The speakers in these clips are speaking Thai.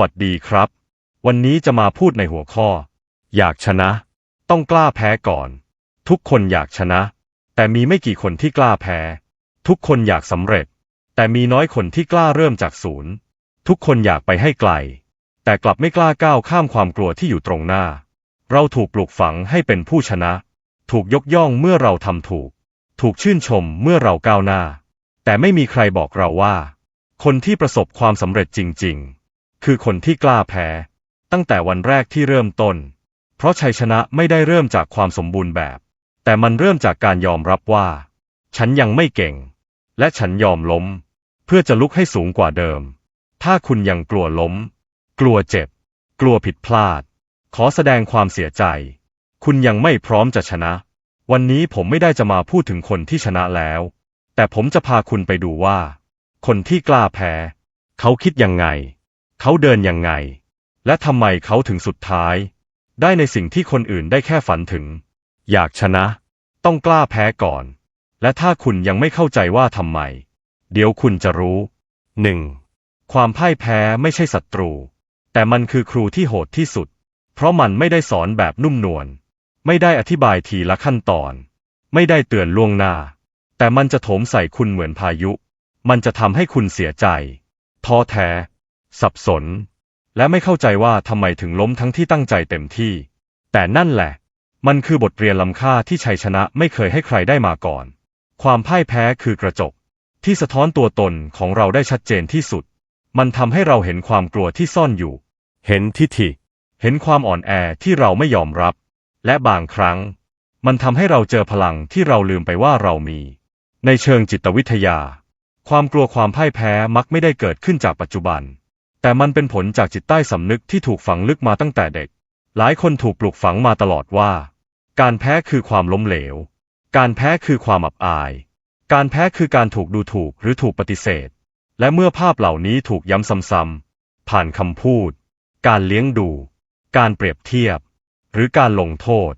วัสดีครับ วันนี้จะมาพูดในหัวข้อ อยากชนะ ต้องกล้าแพ้ก่อน ทุกคนอยากชนะ แต่มีไม่กี่คนที่กล้าแพ้ ทุกคนอยากสำเร็จ แต่มีน้อยคนที่กล้าเริ่มจากศูนย์ ทุกคนอยากไปให้ไกล แต่กลับไม่กล้าก้าวข้ามความกลัวที่อยู่ตรงหน้า เราถูกปลูกฝังให้เป็นผู้ชนะ ถูกยกย่องเมื่อเราทำถูก ถูกชื่นชมเมื่อเราก้าวหน้า แต่ไม่มีใครบอกเราว่า คนที่ประสบความสำเร็จจริง ๆ คือคนที่กล้าแพ้ ตั้งแต่วันแรกที่เริ่มต้น เพราะชัยชนะไม่ได้เริ่มจากความสมบูรณ์แบบ แต่มันเริ่มจากการยอมรับว่า ฉันยังไม่เก่ง และฉันยอมล้ม เพื่อจะลุกให้สูงกว่าเดิม ถ้าคุณยังกลัวล้ม กลัวเจ็บ กลัวผิดพลาด ขอแสดงความเสียใจ คุณยังไม่พร้อมจะชนะ วันนี้ผมไม่ได้จะมาพูดถึงคนที่ชนะแล้ว แต่ผมจะพาคุณไปดูว่า คนที่กล้าแพ้ เขาคิดยังไง เขาเดินยังไง และทำไมเขาถึงสุดท้าย ได้ในสิ่งที่คนอื่นได้แค่ฝันถึง อยากชนะ ต้องกล้าแพ้ก่อน และถ้าคุณยังไม่เข้าใจว่าทำไม เดี๋ยวคุณจะรู้ 1. ความพ่ายแพ้ไม่ใช่ศัตรู แต่มันคือครูที่โหดที่สุด เพราะมันไม่ได้สอนแบบนุ่มนวล ไม่ได้อธิบายทีละขั้นตอน ไม่ได้เตือนล่วงหน้า แต่มันจะโถมใส่คุณเหมือนพายุ มันจะทำให้คุณเสียใจ ท้อแท้ สับสน และไม่เข้าใจว่าทำไมถึงล้มทั้งที่ตั้งใจเต็มที่ แต่นั่นแหละ มันคือบทเรียนล้ำค่าที่ชัยชนะไม่เคยให้ใครได้มาก่อน ความพ่ายแพ้คือกระจก ที่สะท้อนตัวตนของเราได้ชัดเจนที่สุด มันทำให้เราเห็นความกลัวที่ซ่อนอยู่ เห็นทิฐิ เห็นความอ่อนแอที่เราไม่ยอมรับ และบางครั้ง มันทำให้เราเจอพลังที่เราลืมไปว่าเรามี ในเชิงจิตวิทยา ความกลัวความพ่ายแพ้มักไม่ได้เกิดขึ้นจากปัจจุบัน แต่มันเป็นผลจากจิตใต้สำนึกที่ถูกฝังลึกมาตั้งแต่เด็ก หลายคนถูกปลูกฝังมาตลอดว่า การแพ้คือความล้มเหลว การแพ้คือความอับอาย การแพ้คือการถูกดูถูกหรือถูกปฏิเสธ และเมื่อภาพเหล่านี้ถูกย้ำซ้ำๆผ่านคำพูด การเลี้ยงดู การเปรียบเทียบ หรือการลงโทษ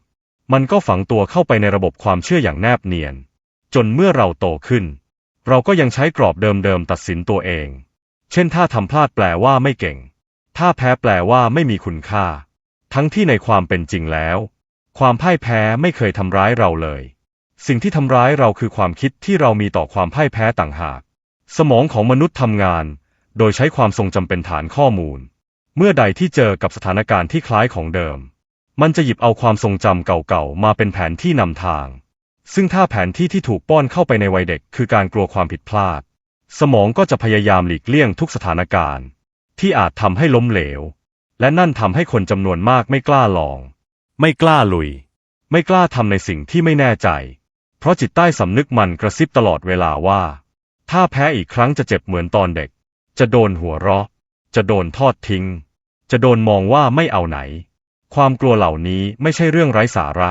มันก็ฝังตัวเข้าไปในระบบความเชื่ออย่างแนบเนียน จนเมื่อเราโตขึ้น เราก็ยังใช้กรอบเดิมๆตัดสินตัวเอง เช่นถ้าทำพลาดแปลว่าไม่เก่ง ถ้าแพ้แปลว่าไม่มีคุณค่า ทั้งที่ในความเป็นจริงแล้ว ความพ่ายแพ้ไม่เคยทำร้ายเราเลย สิ่งที่ทำร้ายเราคือความคิดที่เรามีต่อความพ่ายแพ้ต่างหาก สมองของมนุษย์ทำงาน โดยใช้ความทรงจำเป็นฐานข้อมูล เมื่อใดที่เจอกับสถานการณ์ที่คล้ายของเดิม มันจะหยิบเอาความทรงจำเก่าๆมาเป็นแผนที่นำทาง ซึ่งถ้าแผนที่ที่ถูกป้อนเข้าไปในวัยเด็กคือการกลัวความผิดพลาด สมองก็จะพยายามหลีกเลี่ยงทุกสถานการณ์ ที่อาจทำให้ล้มเหลว และนั่นทำให้คนจำนวนมากไม่กล้าลอง ไม่กล้าลุย ไม่กล้าทำในสิ่งที่ไม่แน่ใจ เพราะจิตใต้สำนึกมันกระซิบตลอดเวลาว่า ถ้าแพ้อีกครั้งจะเจ็บเหมือนตอนเด็ก จะโดนหัวเราะ จะโดนทอดทิ้ง จะโดนมองว่าไม่เอาไหน ความกลัวเหล่านี้ไม่ใช่เรื่องไร้สาระ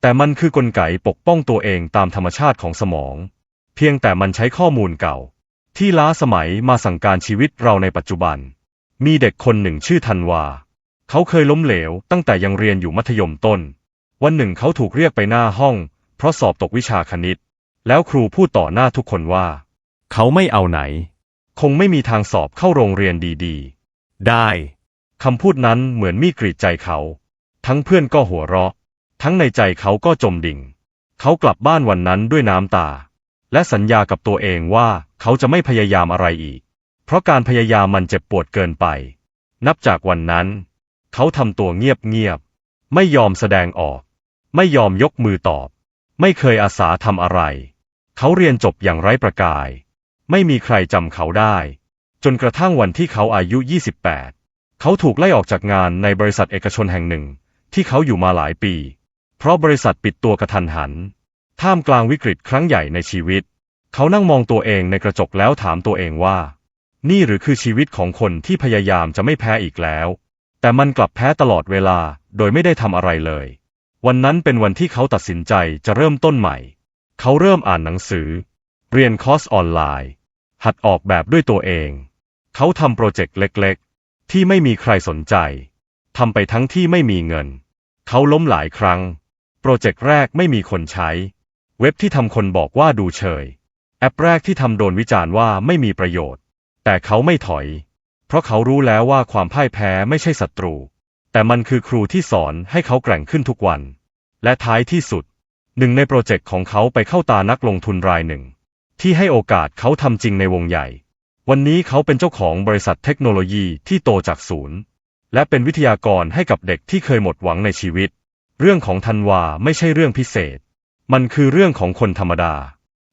แต่มันคือกลไกปกป้องตัวเองตามธรรมชาติของสมอง เพียงแต่มันใช้ข้อมูลเก่า ที่ล้าสมัยมาสั่งการชีวิตเราในปัจจุบัน มีเด็กคนหนึ่งชื่อธันวา เขาเคยล้มเหลวตั้งแต่ยังเรียนอยู่มัธยมต้น วันหนึ่งเขาถูกเรียกไปหน้าห้อง เพราะสอบตกวิชาคณิต แล้วครูพูดต่อหน้าทุกคนว่า เขาไม่เอาไหน คงไม่มีทางสอบเข้าโรงเรียนดีๆ ได้คำพูดนั้นเหมือนมีดกรีดใจเขา ทั้งเพื่อนก็หัวเราะ ทั้งในใจเขาก็จมดิ่ง เขากลับบ้านวันนั้นด้วยน้ำตา และสัญญากับตัวเองว่าเขาจะไม่พยายามอะไรอีก เพราะการพยายามมันเจ็บปวดเกินไป นับจากวันนั้น เขาทำตัวเงียบๆ ไม่ยอมแสดงออก ไม่ยอมยกมือตอบ ไม่เคยอาสาทำอะไร เขาเรียนจบอย่างไร้ประกาย ไม่มีใครจำเขาได้ จนกระทั่งวันที่เขาอายุ 28 เขาถูกไล่ออกจากงานในบริษัทเอกชนแห่งหนึ่ง ที่เขาอยู่มาหลายปี เพราะบริษัทปิดตัวกระทันหัน ท่ามกลางวิกฤตครั้งใหญ่ในชีวิต เขานั่งมองตัวเองในกระจกแล้วถามตัวเองว่า นี่หรือคือชีวิตของคนที่พยายามจะไม่แพ้อีกแล้ว แต่มันกลับแพ้ตลอดเวลาโดยไม่ได้ทำอะไรเลย วันนั้นเป็นวันที่เขาตัดสินใจจะเริ่มต้นใหม่ เขาเริ่มอ่านหนังสือ เรียนคอร์สออนไลน์ หัดออกแบบด้วยตัวเอง เขาทำโปรเจกต์เล็กๆ ที่ไม่มีใครสนใจทำไปทั้งที่ไม่มีเงิน เขาล้มหลายครั้ง โปรเจกต์แรกไม่มีคนใช้ เว็บที่ทำคนบอกว่าดูเฉย แอปแรกที่ทำโดนวิจารณ์ว่าไม่มีประโยชน์ แต่เขาไม่ถอย เพราะเขารู้แล้วว่าความพ่ายแพ้ไม่ใช่ศัตรู แต่มันคือครูที่สอนให้เขาแกร่งขึ้นทุกวัน และท้ายที่สุด หนึ่งในโปรเจกต์ของเขาไปเข้าตานักลงทุนรายหนึ่ง ที่ให้โอกาสเขาทำจริงในวงใหญ่ วันนี้เขาเป็นเจ้าของบริษัทเทคโนโลยีที่โตจากศูนย์ และเป็นวิทยากรให้กับเด็กที่เคยหมดหวังในชีวิต เรื่องของธันวาไม่ใช่เรื่องพิเศษ มันคือเรื่องของคนธรรมดา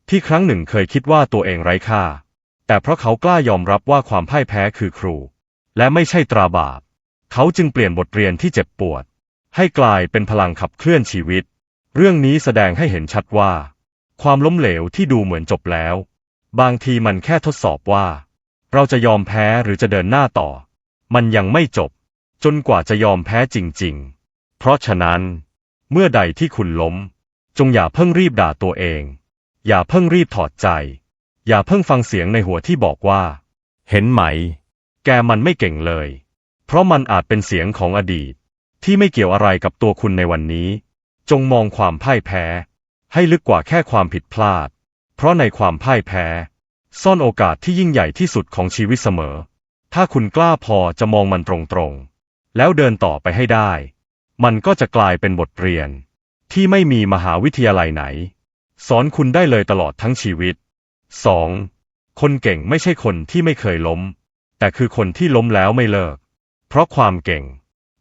ที่ครั้งหนึ่งเคยคิดว่าตัวเองไร้ค่า แต่เพราะเขากล้ายอมรับว่าความพ่ายแพ้คือครู และไม่ใช่ตราบาป เขาจึงเปลี่ยนบทเรียนที่เจ็บปวด ให้กลายเป็นพลังขับเคลื่อนชีวิต เรื่องนี้แสดงให้เห็นชัดว่า ความล้มเหลวที่ดูเหมือนจบแล้ว บางทีมันแค่ทดสอบว่า เราจะยอมแพ้หรือจะเดินหน้าต่อ มันยังไม่จบ จนกว่าจะยอมแพ้จริง ๆ เพราะฉะนั้น เมื่อใดที่คุณล้ม จงอย่าเพิ่งรีบด่าตัวเอง อย่าเพิ่งรีบถอดใจ อย่าเพิ่งฟังเสียงในหัวที่บอกว่า เห็นไหม แกมันไม่เก่งเลย เพราะมันอาจเป็นเสียงของอดีต ที่ไม่เกี่ยวอะไรกับตัวคุณในวันนี้ จงมองความพ่ายแพ้ ให้ลึกกว่าแค่ความผิดพลาด เพราะในความพ่ายแพ้ ซ่อนโอกาสที่ยิ่งใหญ่ที่สุดของชีวิตเสมอ ถ้าคุณกล้าพอจะมองมันตรงๆ แล้วเดินต่อไปให้ได้ มันก็จะกลายเป็นบทเรียน ที่ไม่มีมหาวิทยาลัยไหน สอนคุณได้เลยตลอดทั้งชีวิต 2. คนเก่งไม่ใช่คนที่ไม่เคยล้ม แต่คือคนที่ล้มแล้วไม่เลิก เพราะความเก่ง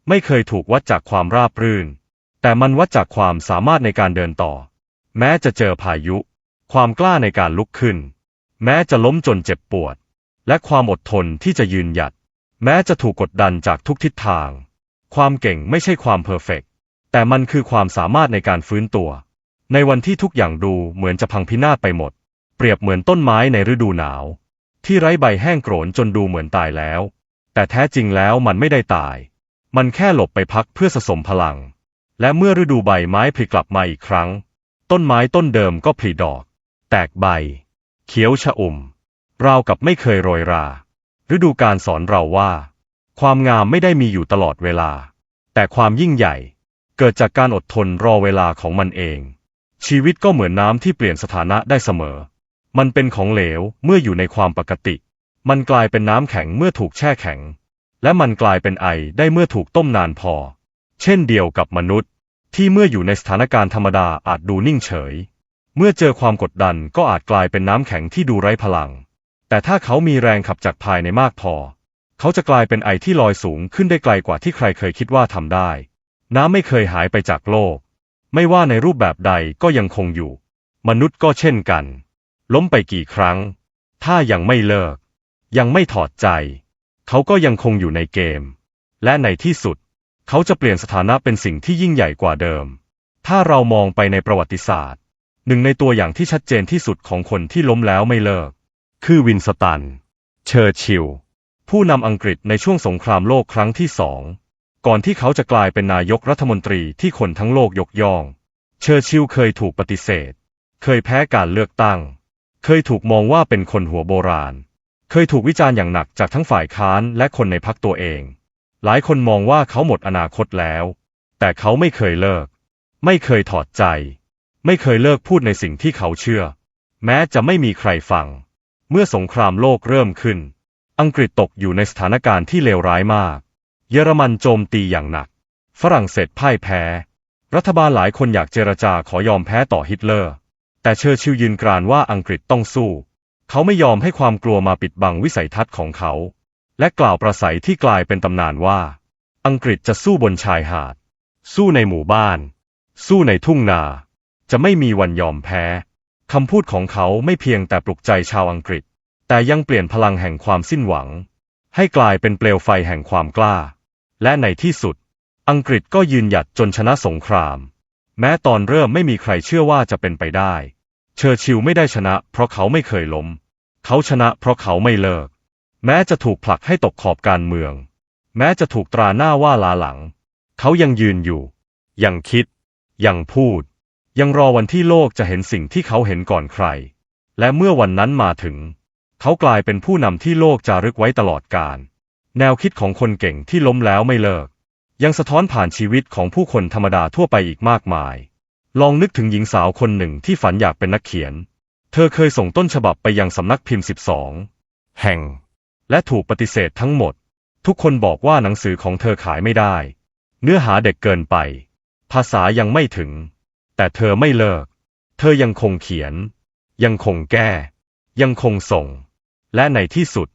ไม่เคยถูกวัดจากความราบรื่น แต่มันวัดจากความสามารถในการเดินต่อ แม้จะเจอพายุ ความกล้าในการลุกขึ้น แม้จะล้มจนเจ็บปวด และความอดทนที่จะยืนหยัด แม้จะถูกกดดันจากทุกทิศทาง ความเก่งไม่ใช่ความเพอร์เฟกต์ แต่มันคือความสามารถในการฟื้นตัว ในวันที่ทุกอย่างดูเหมือนจะพังพินาศไปหมด เปรียบเหมือนต้นไม้ในฤดูหนาว ที่ไร้ใบแห้งโกรนจนดูเหมือนตายแล้ว แต่แท้จริงแล้วมันไม่ได้ตาย มันแค่หลบไปพักเพื่อสะสมพลัง และเมื่อฤดูใบไม้ผลิกลับมาอีกครั้ง ต้นไม้ต้นเดิมก็ผลิดอก แตกใบ เขียวชะอุ่มราวกับไม่เคยโรยรา ฤดูการสอนเราว่า ความงามไม่ได้มีอยู่ตลอดเวลา แต่ความยิ่งใหญ่ เกิดจากการอดทนรอเวลาของมันเอง ชีวิตก็เหมือนน้ำที่เปลี่ยนสถานะได้เสมอ มันเป็นของเหลวเมื่ออยู่ในความปกติ มันกลายเป็นน้ำแข็งเมื่อถูกแช่แข็ง และมันกลายเป็นไอได้เมื่อถูกต้มนานพอ เช่นเดียวกับมนุษย์ ที่เมื่ออยู่ในสถานการณ์ธรรมดาอาจดูนิ่งเฉย เมื่อเจอความกดดันก็อาจกลายเป็นน้ำแข็งที่ดูไร้พลัง แต่ถ้าเขามีแรงขับจากภายในมากพอ เขาจะกลายเป็นไอที่ลอยสูงขึ้นได้ไกลกว่าที่ใครเคยคิดว่าทำได้ น้ำไม่เคยหายไปจากโลก ไม่ว่าในรูปแบบใดก็ยังคงอยู่ มนุษย์ก็เช่นกัน ล้มไปกี่ครั้ง ถ้ายังไม่เลิก ยังไม่ถอดใจ เขาก็ยังคงอยู่ในเกม และในที่สุด เขาจะเปลี่ยนสถานะเป็นสิ่งที่ยิ่งใหญ่กว่าเดิม ถ้าเรามองไปในประวัติศาสตร์ หนึ่งในตัวอย่างที่ชัดเจนที่สุดของคนที่ล้มแล้วไม่เลิก คือวินสตัน เชอร์ชิลผู้นำอังกฤษในช่วงสงครามโลกครั้งที่สอง ก่อนที่เขาจะกลายเป็นนายกรัฐมนตรีที่คนทั้งโลกยกย่อง เชอร์ชิลเคยถูกปฏิเสธ เคยแพ้การเลือกตั้ง เคยถูกมองว่าเป็นคนหัวโบราณ เคยถูกวิจารณ์อย่างหนักจากทั้งฝ่ายค้านและคนในพรรคตัวเอง หลายคนมองว่าเขาหมดอนาคตแล้ว แต่เขาไม่เคยเลิก ไม่เคยถอดใจ ไม่เคยเลิกพูดในสิ่งที่เขาเชื่อ แม้จะไม่มีใครฟัง เมื่อสงครามโลกเริ่มขึ้น อังกฤษตกอยู่ในสถานการณ์ที่เลวร้ายมาก เยอรมันโจมตีอย่างหนัก ฝรั่งเศสพ่ายแพ้ รัฐบาลหลายคนอยากเจรจาขอยอมแพ้ต่อฮิตเลอร์ แต่เชอร์ชิลยืนกรานว่าอังกฤษต้องสู้ เขาไม่ยอมให้ความกลัวมาปิดบังวิสัยทัศน์ของเขา และกล่าวประสัยที่กลายเป็นตำนานว่า อังกฤษจะสู้บนชายหาด สู้ในหมู่บ้าน สู้ในทุ่งนา จะไม่มีวันยอมแพ้คำพูดของเขาไม่เพียงแต่ปลุกใจชาวอังกฤษ แต่ยังเปลี่ยนพลังแห่งความสิ้นหวัง ให้กลายเป็นเปลวไฟแห่งความกล้า และในที่สุด อังกฤษก็ยืนหยัดจนชนะสงคราม แม้ตอนเริ่มไม่มีใครเชื่อว่าจะเป็นไปได้ เชอร์ชิลไม่ได้ชนะ เพราะเขาไม่เคยล้ม เขาชนะเพราะเขาไม่เลิก แม้จะถูกผลักให้ตกขอบการเมือง แม้จะถูกตราหน้าว่าลาหลัง เขายังยืนอยู่ ยังคิด ยังพูด ยังรอวันที่โลกจะเห็นสิ่งที่เขาเห็นก่อนใคร และเมื่อวันนั้นมาถึง เขากลายเป็นผู้นำที่โลกจารึกไว้ตลอดกาล แนวคิดของคนเก่งที่ล้มแล้วไม่เลิก ยังสะท้อนผ่านชีวิตของผู้คนธรรมดาทั่วไปอีกมากมาย ลองนึกถึงหญิงสาวคนหนึ่งที่ฝันอยากเป็นนักเขียน เธอเคยส่งต้นฉบับไปยังสำนักพิมพ์ 12 แห่ง และถูกปฏิเสธทั้งหมด ทุกคนบอกว่าหนังสือของเธอขายไม่ได้ เนื้อหาเด็กเกินไป ภาษายังไม่ถึง แต่เธอไม่เลิก เธอยังคงเขียน ยังคงแก้ ยังคงส่ง และในที่สุด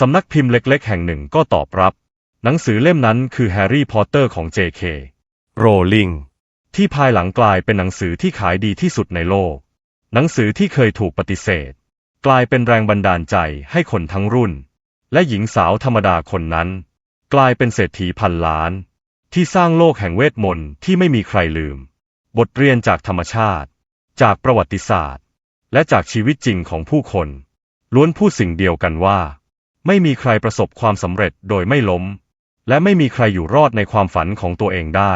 สำนักพิมพ์เล็กๆ แห่งหนึ่งก็ตอบรับ หนังสือเล่มนั้นคือแฮร์รี่พอตเตอร์ของ J.K. โรลิงที่ภายหลังกลายเป็นหนังสือที่ขายดีที่สุดในโลก หนังสือที่เคยถูกปฏิเสธ กลายเป็นแรงบันดาลใจให้คนทั้งรุ่น และหญิงสาวธรรมดาคนนั้น กลายเป็นเศรษฐีพันล้าน ที่สร้างโลกแห่งเวทมนต์ที่ไม่มีใครลืม บทเรียนจากธรรมชาติ จากประวัติศาสตร์ และจากชีวิตจริงของผู้คน ล้วนพูดสิ่งเดียวกันว่า ไม่มีใครประสบความสำเร็จโดยไม่ล้ม และไม่มีใครอยู่รอดในความฝันของตัวเองได้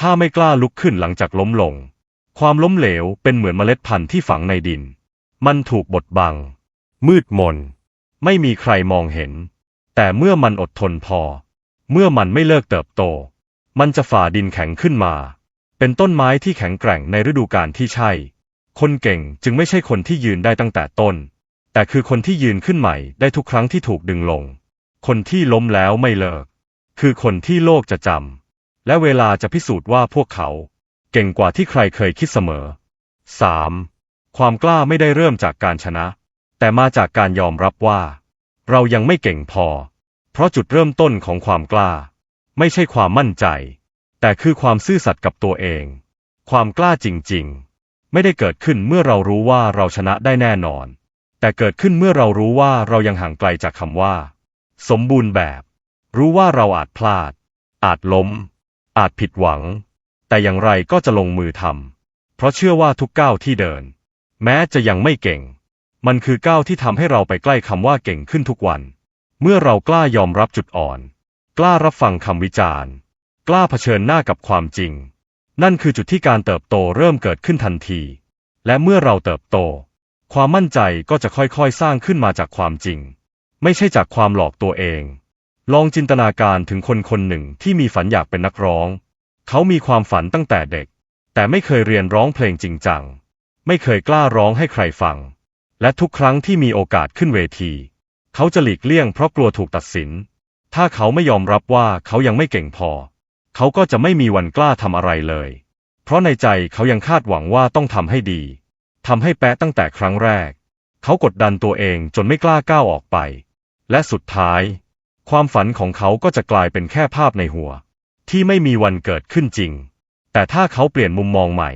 ถ้าไม่กล้าลุกขึ้นหลังจากล้มลง ความล้มเหลวเป็นเหมือนเมล็ดพันธุ์ที่ฝังในดิน มันถูกบดบัง มืดมน ไม่มีใครมองเห็น แต่เมื่อมันอดทนพอ เมื่อมันไม่เลิกเติบโต มันจะฝ่าดินแข็งขึ้นมา เป็นต้นไม้ที่แข็งแกร่งในฤดูกาลที่ใช่ คนเก่งจึงไม่ใช่คนที่ยืนได้ตั้งแต่ต้น แต่คือคนที่ยืนขึ้นใหม่ได้ทุกครั้งที่ถูกดึงลง คนที่ล้มแล้วไม่เลิก คือคนที่โลกจะจำ และเวลาจะพิสูจน์ว่าพวกเขา เก่งกว่าที่ใครเคยคิดเสมอ 3. ความกล้าไม่ได้เริ่มจากการชนะ แต่มาจากการยอมรับว่า เรายังไม่เก่งพอ เพราะจุดเริ่มต้นของความกล้า ไม่ใช่ความมั่นใจ แต่คือความซื่อสัตย์กับตัวเอง ความกล้าจริงๆ ไม่ได้เกิดขึ้นเมื่อเรารู้ว่าเราชนะได้แน่นอน แต่เกิดขึ้นเมื่อเรารู้ว่าเรายังห่างไกลจากคำว่า สมบูรณ์แบบ รู้ว่าเราอาจพลาด อาจล้ม อาจผิดหวัง แต่อย่างไรก็จะลงมือทำเพราะเชื่อว่าทุกก้าวที่เดิน แม้จะยังไม่เก่ง มันคือก้าวที่ทำให้เราไปใกล้คำว่าเก่งขึ้นทุกวัน เมื่อเรากล้ายอมรับจุดอ่อน กล้ารับฟังคำวิจารณ์ กล้าเผชิญหน้ากับความจริง นั่นคือจุดที่การเติบโตเริ่มเกิดขึ้นทันที และเมื่อเราเติบโต ความมั่นใจก็จะค่อยๆ สร้างขึ้นมาจากความจริง ไม่ใช่จากความหลอกตัวเอง ลองจินตนาการถึงคนคนหนึ่งที่มีฝันอยากเป็นนักร้อง เขามีความฝันตั้งแต่เด็ก แต่ไม่เคยเรียนร้องเพลงจริงจัง ไม่เคยกล้าร้องให้ใครฟัง และทุกครั้งที่มีโอกาสขึ้นเวที เขาจะหลีกเลี่ยงเพราะกลัวถูกตัดสิน ถ้าเขาไม่ยอมรับว่าเขายังไม่เก่งพอ เขาก็จะไม่มีวันกล้าทำอะไรเลย เพราะในใจเขายังคาดหวังว่าต้องทำให้ดี ทำให้แปะตั้งแต่ครั้งแรก เขากดดันตัวเองจนไม่กล้าก้าวออกไป และสุดท้าย ความฝันของเขาก็จะกลายเป็นแค่ภาพในหัว ที่ไม่มีวันเกิดขึ้นจริง แต่ถ้าเขาเปลี่ยนมุมมองใหม่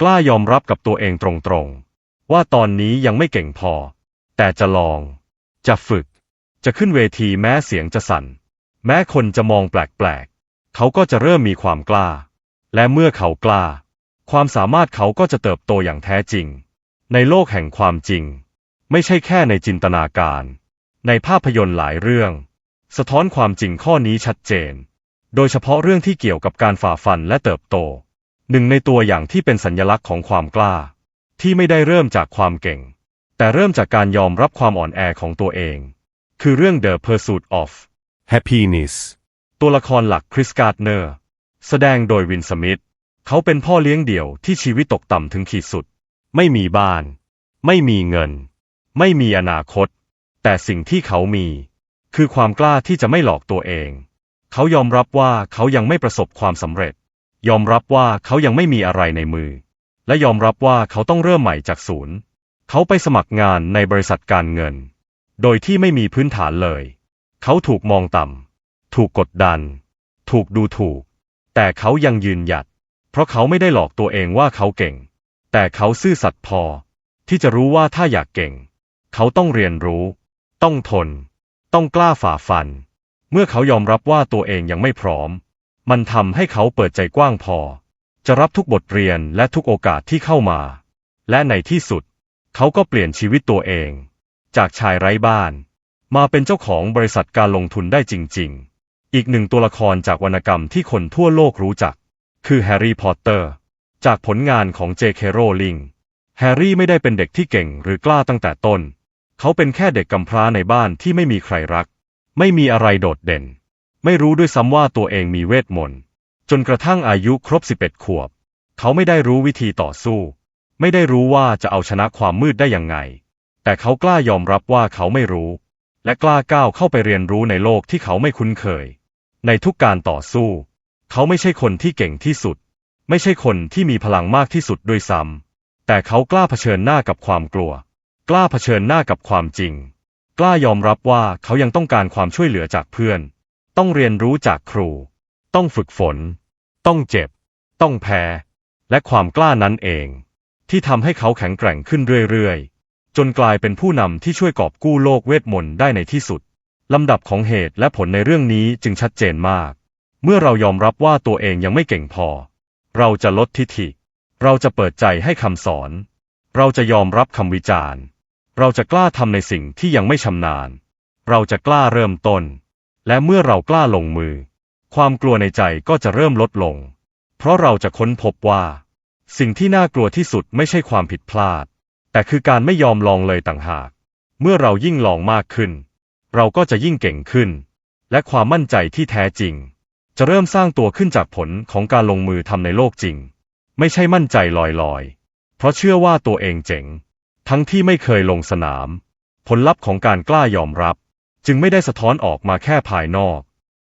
กล้ายอมรับกับตัวเองตรงๆ ว่าตอนนี้ยังไม่เก่งพอ แต่จะลอง จะฝึก จะขึ้นเวทีแม้เสียงจะสั่น แม้คนจะมองแปลกๆ เขาก็จะเริ่มมีความกล้า และเมื่อเขากล้า ความสามารถเขาก็จะเติบโตอย่างแท้จริง ในโลกแห่งความจริง ไม่ใช่แค่ในจินตนาการ ในภาพยนตร์หลายเรื่อง สะท้อนความจริงข้อนี้ชัดเจน โดยเฉพาะเรื่องที่เกี่ยวกับการฝ่าฟันและเติบโต หนึ่งในตัวอย่างที่เป็นสัญลักษณ์ของความกล้า ที่ไม่ได้เริ่มจากความเก่ง แต่เริ่มจากการยอมรับความอ่อนแอของตัวเอง คือเรื่อง The Pursuit of Happiness ตัวละครหลักคริสการ์ดเนอร์ แสดงโดยวินสมิธ เขาเป็นพ่อเลี้ยงเดี่ยวที่ชีวิตตกต่ำถึงขีดสุด ไม่มีบ้าน ไม่มีเงิน ไม่มีอนาคต แต่สิ่งที่เขามี คือความกล้าที่จะไม่หลอกตัวเอง เขายอมรับว่าเขายังไม่ประสบความสำเร็จ ยอมรับว่าเขายังไม่มีอะไรในมือ และยอมรับว่าเขาต้องเริ่มใหม่จากศูนย์ เขาไปสมัครงานในบริษัทการเงิน โดยที่ไม่มีพื้นฐานเลย เขาถูกมองต่ำถูกกดดัน ถูกดูถูก แต่เขายังยืนหยัด เพราะเขาไม่ได้หลอกตัวเองว่าเขาเก่ง แต่เขาซื่อสัตย์พอ ที่จะรู้ว่าถ้าอยากเก่ง เขาต้องเรียนรู้ ต้องทน ต้องกล้าฝ่าฟัน เมื่อเขายอมรับว่าตัวเองยังไม่พร้อม มันทำให้เขาเปิดใจกว้างพอ จะรับทุกบทเรียนและทุกโอกาสที่เข้ามา และในที่สุด เขาก็เปลี่ยนชีวิตตัวเอง จากชายไร้บ้าน มาเป็นเจ้าของบริษัทการลงทุนได้จริง ๆ อีกหนึ่งตัวละครจากวรรณกรรมที่คนทั่วโลกรู้จัก คือแฮร์รี่พอตเตอร์ จากผลงานของเจเคโรลิง แฮร์รี่ไม่ได้เป็นเด็กที่เก่งหรือกล้าตั้งแต่ต้น เขาเป็นแค่เด็กกำพร้าในบ้านที่ไม่มีใครรัก ไม่มีอะไรโดดเด่น ไม่รู้ด้วยซ้ำว่าตัวเองมีเวทมนต์ จนกระทั่งอายุครบ 11 ขวบ เขาไม่ได้รู้วิธีต่อสู้ ไม่ได้รู้ว่าจะเอาชนะความมืดได้ยังไง แต่เขากล้ายอมรับว่าเขาไม่รู้ และกล้าก้าวเข้าไปเรียนรู้ในโลกที่เขาไม่คุ้นเคย ในทุกการต่อสู้ เขาไม่ใช่คนที่เก่งที่สุด ไม่ใช่คนที่มีพลังมากที่สุดด้วยซ้ำแต่เขากล้าเผชิญหน้ากับความกลัว กล้าเผชิญหน้ากับความจริง กล้ายอมรับว่าเขายังต้องการความช่วยเหลือจากเพื่อน ต้องเรียนรู้จากครู ต้องฝึกฝน ต้องเจ็บ ต้องแพ้ และความกล้านั้นเอง ที่ทำให้เขาแข็งแกร่งขึ้นเรื่อยๆ จนกลายเป็นผู้นำที่ช่วยกอบกู้โลกเวทมนต์ได้ในที่สุดลำดับของเหตุและผลในเรื่องนี้จึงชัดเจนมาก เมื่อเรายอมรับว่าตัวเองยังไม่เก่งพอ เราจะลดทิฐิ เราจะเปิดใจให้คำสอน เราจะยอมรับคำวิจารณ์ เราจะกล้าทำในสิ่งที่ยังไม่ชำนาญ เราจะกล้าเริ่มต้น และเมื่อเรากล้าลงมือ ความกลัวในใจก็จะเริ่มลดลง เพราะเราจะค้นพบว่า สิ่งที่น่ากลัวที่สุดไม่ใช่ความผิดพลาด แต่คือการไม่ยอมลองเลยต่างหาก เมื่อเรายิ่งลองมากขึ้น เราก็จะยิ่งเก่งขึ้น และความมั่นใจที่แท้จริง จะเริ่มสร้างตัวขึ้นจากผลของการลงมือทำในโลกจริง ไม่ใช่มั่นใจลอยๆ เพราะเชื่อว่าตัวเองเจ๋ง ทั้งที่ไม่เคยลงสนาม ผลลัพธ์ของการกล้ายอมรับ จึงไม่ได้สะท้อนออกมาแค่ภายนอก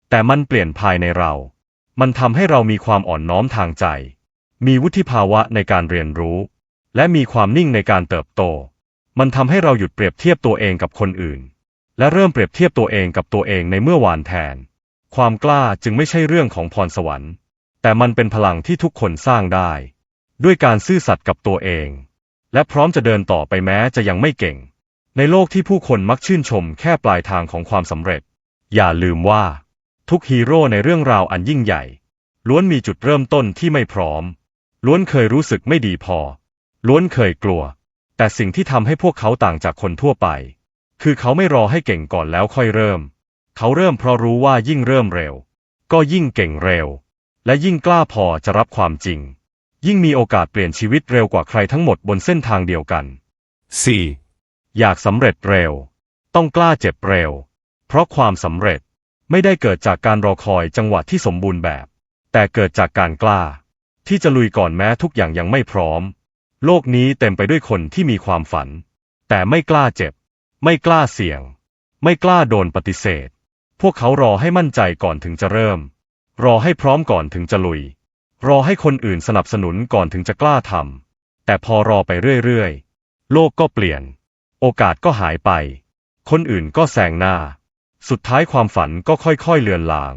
แต่มันเปลี่ยนภายในเรา มันทำให้เรามีความอ่อนน้อมทางใจ มีวุฒิภาวะในการเรียนรู้ และมีความนิ่งในการเติบโต มันทำให้เราหยุดเปรียบเทียบตัวเองกับคนอื่น และเริ่มเปรียบเทียบตัวเองกับตัวเองในเมื่อวานแทน ความกล้าจึงไม่ใช่เรื่องของพรสวรรค์ แต่มันเป็นพลังที่ทุกคนสร้างได้ ด้วยการซื่อสัตย์กับตัวเอง และพร้อมจะเดินต่อไปแม้จะยังไม่เก่ง ในโลกที่ผู้คนมักชื่นชมแค่ปลายทางของความสำเร็จ อย่าลืมว่า ทุกฮีโร่ในเรื่องราวอันยิ่งใหญ่ ล้วนมีจุดเริ่มต้นที่ไม่พร้อม ล้วนเคยรู้สึกไม่ดีพอ ล้วนเคยกลัว แต่สิ่งที่ทำให้พวกเขาต่างจากคนทั่วไป คือเขาไม่รอให้เก่งก่อนแล้วค่อยเริ่ม เขาเริ่มเพราะรู้ว่ายิ่งเริ่มเร็ว ก็ยิ่งเก่งเร็ว และยิ่งกล้าพอจะรับความจริง ยิ่งมีโอกาสเปลี่ยนชีวิตเร็วกว่าใครทั้งหมดบนเส้นทางเดียวกัน 4. อยากสำเร็จเร็ว ต้องกล้าเจ็บเร็ว เพราะความสำเร็จไม่ได้เกิดจากการรอคอยจังหวะที่สมบูรณ์แบบ แต่เกิดจากการกล้า ที่จะลุยก่อนแม้ทุกอย่างยังไม่พร้อม โลกนี้เต็มไปด้วยคนที่มีความฝัน แต่ไม่กล้าเจ็บ ไม่กล้าเสี่ยง ไม่กล้าโดนปฏิเสธ พวกเขารอให้มั่นใจก่อนถึงจะเริ่ม รอให้พร้อมก่อนถึงจะลุย รอให้คนอื่นสนับสนุนก่อนถึงจะกล้าทำแต่พอรอไปเรื่อยๆ โลกก็เปลี่ยน โอกาสก็หายไป คนอื่นก็แซงหน้า สุดท้ายความฝันก็ค่อยๆเลือนลาง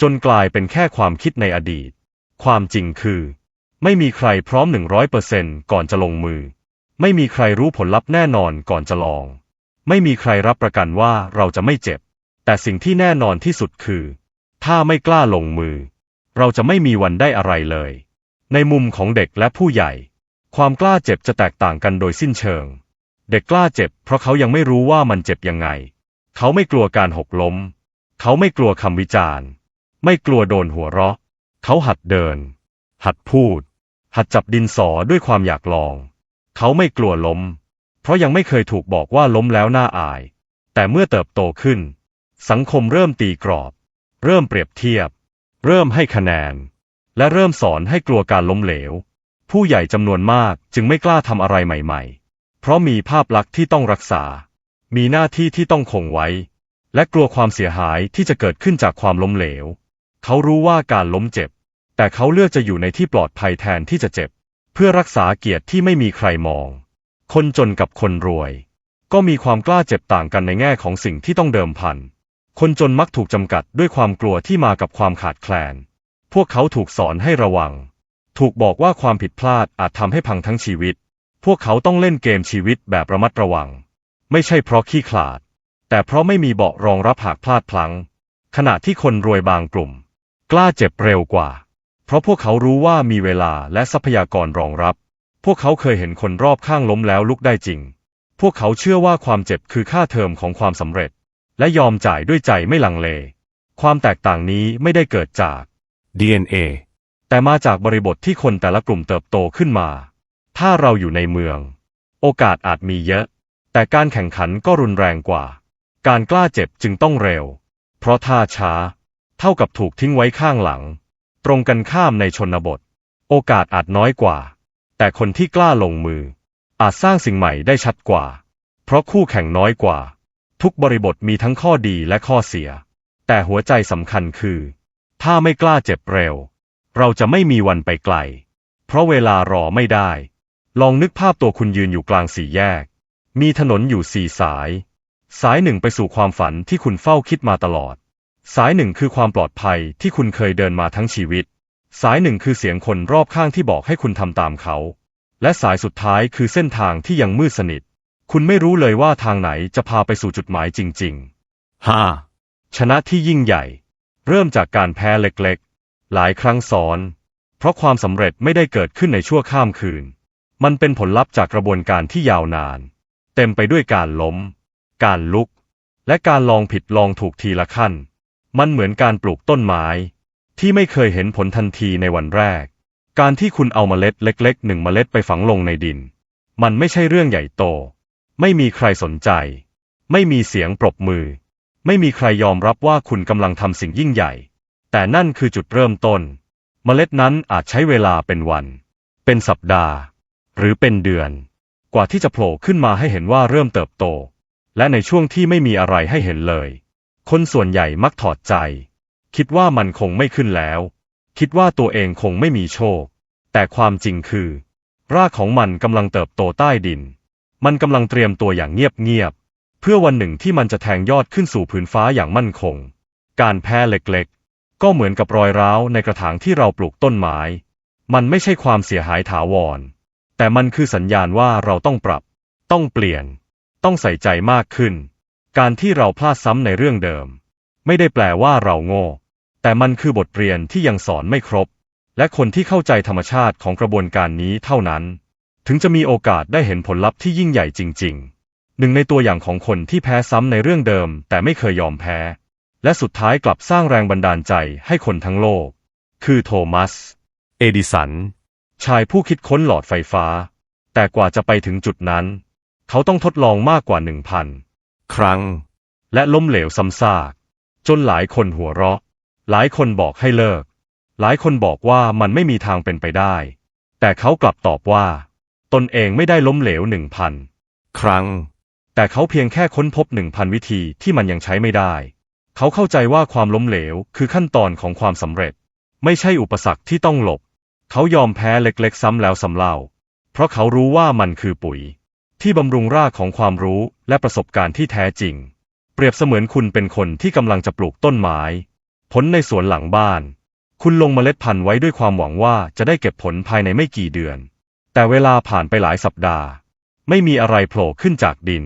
จนกลายเป็นแค่ความคิดในอดีต ความจริงคือ ไม่มีใครพร้อมหนึ่งร้อยเปอร์เซนก่อนจะลงมือ ไม่มีใครรู้ผลลัพธ์แน่นอนก่อนจะลอง ไม่มีใครรับประกันว่าเราจะไม่เจ็บ แต่สิ่งที่แน่นอนที่สุดคือ ถ้าไม่กล้าลงมือ เราจะไม่มีวันได้อะไรเลย ในมุมของเด็กและผู้ใหญ่ ความกล้าเจ็บจะแตกต่างกันโดยสิ้นเชิง เด็กกล้าเจ็บ เพราะเขายังไม่รู้ว่ามันเจ็บยังไง เขาไม่กลัวการหกล้ม เขาไม่กลัวคำวิจารณ์ ไม่กลัวโดนหัวเราะ เขาหัดเดิน หัดพูด หัดจับดินสอด้วยความอยากลอง เขาไม่กลัวล้ม เพราะยังไม่เคยถูกบอกว่าล้มแล้วน่าอาย แต่เมื่อเติบโตขึ้น สังคมเริ่มตีกรอบ เริ่มเปรียบเทียบ เริ่มให้คะแนน และเริ่มสอนให้กลัวการล้มเหลว ผู้ใหญ่จำนวนมากจึงไม่กล้าทำอะไรใหม่ ๆ เพราะมีภาพลักษณ์ที่ต้องรักษา มีหน้าที่ที่ต้องคงไว้ และกลัวความเสียหายที่จะเกิดขึ้นจากความล้มเหลว เขารู้ว่าการล้มเจ็บ แต่เขาเลือกจะอยู่ในที่ปลอดภัยแทนที่จะเจ็บ เพื่อรักษาเกียรติที่ไม่มีใครมอง คนจนกับคนรวย ก็มีความกล้าเจ็บต่างกันในแง่ของสิ่งที่ต้องเดิมพัน คนจนมักถูกจำกัดด้วยความกลัวที่มากับความขาดแคลน พวกเขาถูกสอนให้ระวัง ถูกบอกว่าความผิดพลาดอาจทำให้พังทั้งชีวิต พวกเขาต้องเล่นเกมชีวิตแบบระมัดระวัง ไม่ใช่เพราะขี้ขลาด แต่เพราะไม่มีเบาะรองรับหากพลาดพลั้ง ขณะที่คนรวยบางกลุ่ม กล้าเจ็บเร็วกว่า เพราะพวกเขารู้ว่ามีเวลาและทรัพยากรรองรับ พวกเขาเคยเห็นคนรอบข้างล้มแล้วลุกได้จริง พวกเขาเชื่อว่าความเจ็บคือค่าเทอมของความสำเร็จ และยอมจ่ายด้วยใจไม่ลังเล ความแตกต่างนี้ไม่ได้เกิดจาก DNA แต่มาจากบริบทที่คนแต่ละกลุ่มเติบโตขึ้นมา ถ้าเราอยู่ในเมือง โอกาสอาจมีเยอะ แต่การแข่งขันก็รุนแรงกว่า การกล้าเจ็บจึงต้องเร็ว เพราะถ้าช้า เท่ากับถูกทิ้งไว้ข้างหลัง ตรงกันข้ามในชนบท โอกาสอาจน้อยกว่า แต่คนที่กล้าลงมือ อาจสร้างสิ่งใหม่ได้ชัดกว่า เพราะคู่แข่งน้อยกว่า ทุกบริบทมีทั้งข้อดีและข้อเสีย แต่หัวใจสำคัญคือ ถ้าไม่กล้าเจ็บเร็ว เราจะไม่มีวันไปไกล เพราะเวลารอไม่ได้ ลองนึกภาพตัวคุณยืนอยู่กลางสี่แยก มีถนนอยู่สี่สาย สายหนึ่งไปสู่ความฝันที่คุณเฝ้าคิดมาตลอด สายหนึ่งคือความปลอดภัยที่คุณเคยเดินมาทั้งชีวิต สายหนึ่งคือเสียงคนรอบข้างที่บอกให้คุณทำตามเขา และสายสุดท้ายคือเส้นทางที่ยังมืดสนิท คุณไม่รู้เลยว่าทางไหนจะพาไปสู่จุดหมายจริงห้าๆชนะที่ยิ่งใหญ่ เริ่มจากการแพ้เล็กๆ หลายครั้งซ้อน เพราะความสำเร็จไม่ได้เกิดขึ้นในชั่วข้ามคืน มันเป็นผลลัพธ์จากกระบวนการที่ยาวนาน เต็มไปด้วยการล้ม การลุก และการลองผิดลองถูกทีละขั้น มันเหมือนการปลูกต้นไม้ ที่ไม่เคยเห็นผลทันทีในวันแรก การที่คุณเอาเมล็ดเล็กๆหนึ่งเมล็ดไปฝังลงในดิน มันไม่ใช่เรื่องใหญ่โต ไม่มีใครสนใจ ไม่มีเสียงปรบมือ ไม่มีใครยอมรับว่าคุณกำลังทำสิ่งยิ่งใหญ่ แต่นั่นคือจุดเริ่มต้น เมล็ดนั้นอาจใช้เวลาเป็นวัน เป็นสัปดาห์ หรือเป็นเดือน กว่าที่จะโผล่ขึ้นมาให้เห็นว่าเริ่มเติบโต และในช่วงที่ไม่มีอะไรให้เห็นเลย คนส่วนใหญ่มักถอดใจ คิดว่ามันคงไม่ขึ้นแล้ว คิดว่าตัวเองคงไม่มีโชค แต่ความจริงคือ รากของมันกำลังเติบโตใต้ดิน มันกำลังเตรียมตัวอย่างเงียบๆ เพื่อวันหนึ่งที่มันจะแทงยอดขึ้นสู่พื้นฟ้าอย่างมั่นคง การแพ้เล็กๆ ก็เหมือนกับรอยร้าวในกระถางที่เราปลูกต้นไม้ มันไม่ใช่ความเสียหายถาวร แต่มันคือสัญญาณว่าเราต้องปรับ ต้องเปลี่ยน ต้องใส่ใจมากขึ้น การที่เราพลาดซ้ำในเรื่องเดิม ไม่ได้แปลว่าเราโง่ แต่มันคือบทเรียนที่ยังสอนไม่ครบ และคนที่เข้าใจธรรมชาติของกระบวนการนี้เท่านั้น ถึงจะมีโอกาสได้เห็นผลลัพธ์ที่ยิ่งใหญ่จริง ๆ หนึ่งในตัวอย่างของคนที่แพ้ซ้ำในเรื่องเดิม แต่ไม่เคยยอมแพ้ และสุดท้ายกลับสร้างแรงบันดาลใจให้คนทั้งโลก คือโทมัส เอดิสัน ชายผู้คิดค้นหลอดไฟฟ้า แต่กว่าจะไปถึงจุดนั้น เขาต้องทดลองมากกว่าหนึ่งพันครั้ง และล้มเหลวซ้ำซากจนหลายคนหัวเราะ หลายคนบอกให้เลิก หลายคนบอกว่ามันไม่มีทางเป็นไปได้ แต่เขากลับตอบว่า ตนเองไม่ได้ล้มเหลวหนึ่งพันครั้ง แต่เขาเพียงแค่ค้นพบหนึ่งพันวิธีที่มันยังใช้ไม่ได้ เขาเข้าใจว่าความล้มเหลวคือขั้นตอนของความสำเร็จ ไม่ใช่อุปสรรคที่ต้องหลบ เขายอมแพ้เล็กๆซ้ำแล้วซ้ำเล่า เพราะเขารู้ว่ามันคือปุ๋ย ที่บำรุงรากของความรู้และประสบการณ์ที่แท้จริง เปรียบเสมือนคุณเป็นคนที่กำลังจะปลูกต้นไม้ ผลในสวนหลังบ้าน คุณลงเมล็ดพันธุ์ไว้ด้วยความหวังว่าจะได้เก็บผลภายในไม่กี่เดือน แต่เวลาผ่านไปหลายสัปดาห์ ไม่มีอะไรโผล่ขึ้นจากดิน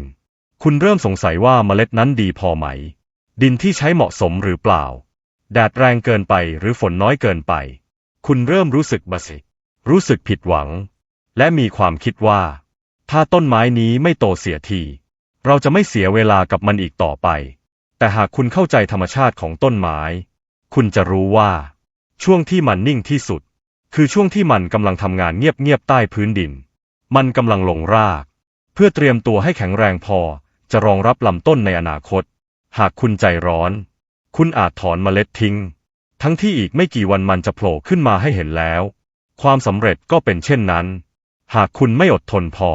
คุณเริ่มสงสัยว่าเมล็ดนั้นดีพอไหม ดินที่ใช้เหมาะสมหรือเปล่า แดดแรงเกินไปหรือฝนน้อยเกินไป คุณเริ่มรู้สึกบสิ รู้สึกผิดหวัง และมีความคิดว่า ถ้าต้นไม้นี้ไม่โตเสียที เราจะไม่เสียเวลากับมันอีกต่อไป แต่หากคุณเข้าใจธรรมชาติของต้นไม้ คุณจะรู้ว่า ช่วงที่มันนิ่งที่สุด คือช่วงที่มันกำลังทำงานเงียบๆใต้พื้นดิน มันกำลังลงราก เพื่อเตรียมตัวให้แข็งแรงพอ จะรองรับลำต้นในอนาคต หากคุณใจร้อน คุณอาจถอนเมล็ดทิ้ง ทั้งที่อีกไม่กี่วันมันจะโผล่ขึ้นมาให้เห็นแล้ว ความสำเร็จก็เป็นเช่นนั้น หากคุณไม่อดทนพอ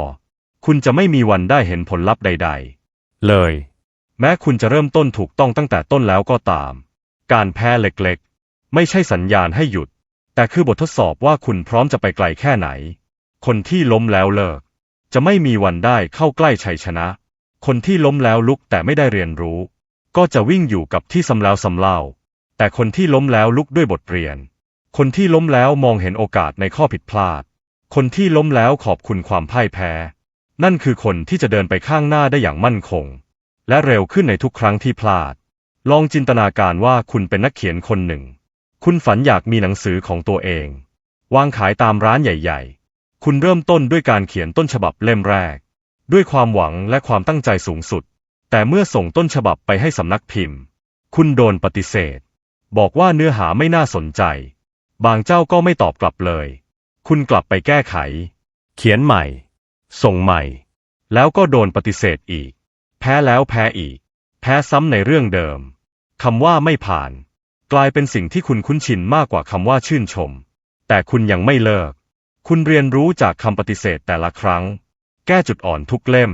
คุณจะไม่มีวันได้เห็นผลลัพธ์ใด ๆ เลย แม้คุณจะเริ่มต้นถูกต้องตั้งแต่ต้นแล้วก็ตาม การแพ้เล็กๆ ไม่ใช่สัญญาณให้หยุด แต่คือบททดสอบว่าคุณพร้อมจะไปไกลแค่ไหน คนที่ล้มแล้วเลิก จะไม่มีวันได้เข้าใกล้ชัยชนะ คนที่ล้มแล้วลุกแต่ไม่ได้เรียนรู้ ก็จะวิ่งอยู่กับที่ซ้ำแล้วซ้ำเล่า แต่คนที่ล้มแล้วลุกด้วยบทเรียน คนที่ล้มแล้วมองเห็นโอกาสในข้อผิดพลาด คนที่ล้มแล้วขอบคุณความพ่ายแพ้ นั่นคือคนที่จะเดินไปข้างหน้าได้อย่างมั่นคง และเร็วขึ้นในทุกครั้งที่พลาด ลองจินตนาการว่าคุณเป็นนักเขียนคนหนึ่ง คุณฝันอยากมีหนังสือของตัวเอง วางขายตามร้านใหญ่ ๆ คุณเริ่มต้นด้วยการเขียนต้นฉบับเล่มแรก ด้วยความหวังและความตั้งใจสูงสุด แต่เมื่อส่งต้นฉบับไปให้สำนักพิมพ์ คุณโดนปฏิเสธ บอกว่าเนื้อหาไม่น่าสนใจ บางเจ้าก็ไม่ตอบกลับเลย คุณกลับไปแก้ไข เขียนใหม่ ส่งใหม่ แล้วก็โดนปฏิเสธอีก แพ้แล้วแพ้อีก แพ้ซ้ำในเรื่องเดิมคำว่าไม่ผ่าน กลายเป็นสิ่งที่คุณคุ้นชินมากกว่าคำว่าชื่นชม แต่คุณยังไม่เลิก คุณเรียนรู้จากคำปฏิเสธแต่ละครั้ง แก้จุดอ่อนทุกเล่ม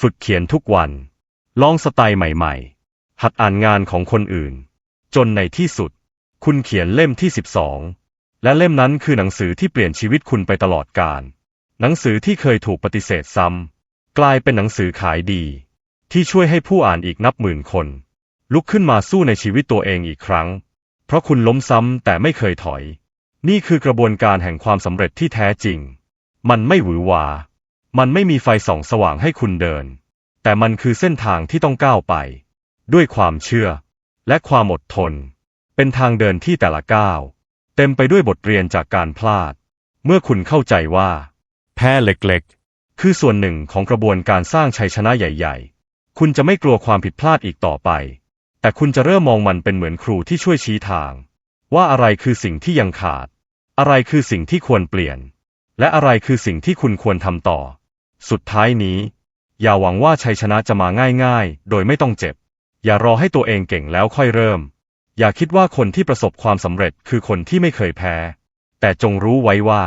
ฝึกเขียนทุกวัน ลองสไตล์ใหม่ๆ หัดอ่านงานของคนอื่น จนในที่สุด คุณเขียนเล่มที่ 12 และเล่มนั้นคือหนังสือที่เปลี่ยนชีวิตคุณไปตลอดกาลหนังสือที่เคยถูกปฏิเสธซ้ำกลายเป็นหนังสือขายดี ที่ช่วยให้ผู้อ่านอีกนับหมื่นคน ลุกขึ้นมาสู้ในชีวิตตัวเองอีกครั้ง เพราะคุณล้มซ้ำแต่ไม่เคยถอย นี่คือกระบวนการแห่งความสำเร็จที่แท้จริง มันไม่หวือหวา มันไม่มีไฟส่องสว่างให้คุณเดิน แต่มันคือเส้นทางที่ต้องก้าวไป ด้วยความเชื่อ และความอดทน เป็นทางเดินที่แต่ละก้าว เต็มไปด้วยบทเรียนจากการพลาด เมื่อคุณเข้าใจว่า แพ้เล็กๆ คือส่วนหนึ่งของกระบวนการสร้างชัยชนะใหญ่ ๆ คุณจะไม่กลัวความผิดพลาดอีกต่อไป แต่คุณจะเริ่มมองมันเป็นเหมือนครูที่ช่วยชี้ทาง ว่าอะไรคือสิ่งที่ยังขาด อะไรคือสิ่งที่ควรเปลี่ยน และอะไรคือสิ่งที่คุณควรทำต่อ สุดท้ายนี้ อย่าหวังว่าชัยชนะจะมาง่ายๆ โดยไม่ต้องเจ็บ อย่ารอให้ตัวเองเก่งแล้วค่อยเริ่ม อย่าคิดว่าคนที่ประสบความสำเร็จคือคนที่ไม่เคยแพ้ แต่จงรู้ไว้ว่า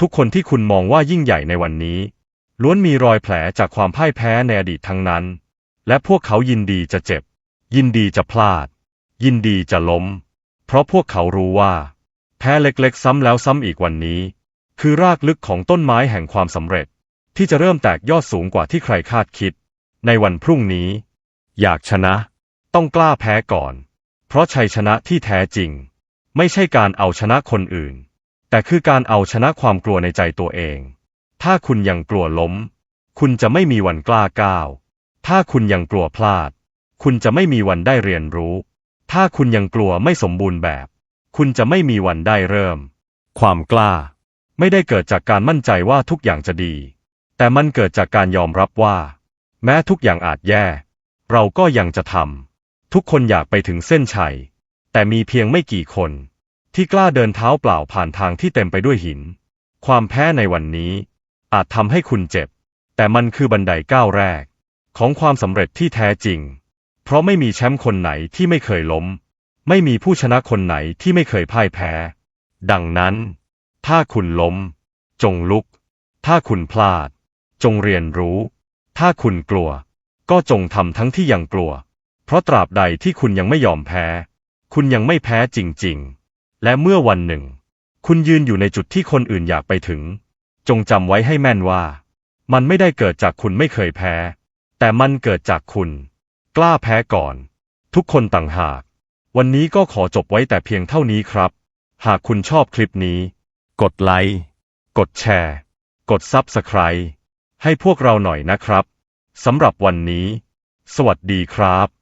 ทุกคนที่คุณมองว่ายิ่งใหญ่ในวันนี้ ล้วนมีรอยแผลจากความพ่ายแพ้ในอดีตทั้งนั้น และพวกเขายินดีจะเจ็บ ยินดีจะพลาด ยินดีจะล้ม เพราะพวกเขารู้ว่า แพ้เล็กๆซ้ำแล้วซ้ำอีกวันนี้ คือรากลึกของต้นไม้แห่งความสำเร็จ ที่จะเริ่มแตกยอดสูงกว่าที่ใครคาดคิด ในวันพรุ่งนี้ อยากชนะ ต้องกล้าแพ้ก่อน เพราะชัยชนะที่แท้จริง ไม่ใช่การเอาชนะคนอื่น แต่คือการเอาชนะความกลัวในใจตัวเอง ถ้าคุณยังกลัวล้ม คุณจะไม่มีวันกล้าก้าว ถ้าคุณยังกลัวพลาด คุณจะไม่มีวันได้เรียนรู้ ถ้าคุณยังกลัวไม่สมบูรณ์แบบ คุณจะไม่มีวันได้เริ่ม ความกล้า ไม่ได้เกิดจากการมั่นใจว่าทุกอย่างจะดี แต่มันเกิดจากการยอมรับว่า แม้ทุกอย่างอาจแย่ เราก็ยังจะทำทุกคนอยากไปถึงเส้นชัย แต่มีเพียงไม่กี่คน ที่กล้าเดินเท้าเปล่าผ่านทางที่เต็มไปด้วยหิน ความแพ้ในวันนี้ อาจทำให้คุณเจ็บ แต่มันคือบันไดก้าวแรก ของความสำเร็จที่แท้จริง เพราะไม่มีแชมป์คนไหนที่ไม่เคยล้ม ไม่มีผู้ชนะคนไหนที่ไม่เคยพ่ายแพ้ ดังนั้น ถ้าคุณล้ม จงลุก ถ้าคุณพลาด จงเรียนรู้ ถ้าคุณกลัว ก็จงทำทั้งที่ยังกลัว เพราะตราบใดที่คุณยังไม่ยอมแพ้ คุณยังไม่แพ้จริง ๆ และเมื่อวันหนึ่ง คุณยืนอยู่ในจุดที่คนอื่นอยากไปถึง จงจำไว้ให้แม่นว่า มันไม่ได้เกิดจากคุณไม่เคยแพ้ แต่มันเกิดจากคุณ กล้าแพ้ก่อน ทุกคนต่างหาก วันนี้ก็ขอจบไว้แต่เพียงเท่านี้ครับ หากคุณชอบคลิปนี้ กดไลค์ กดแชร์ กดซับสไคร b e ให้พวกเราหน่อยนะครับ สำหรับวันนี้ สวัสดีครับ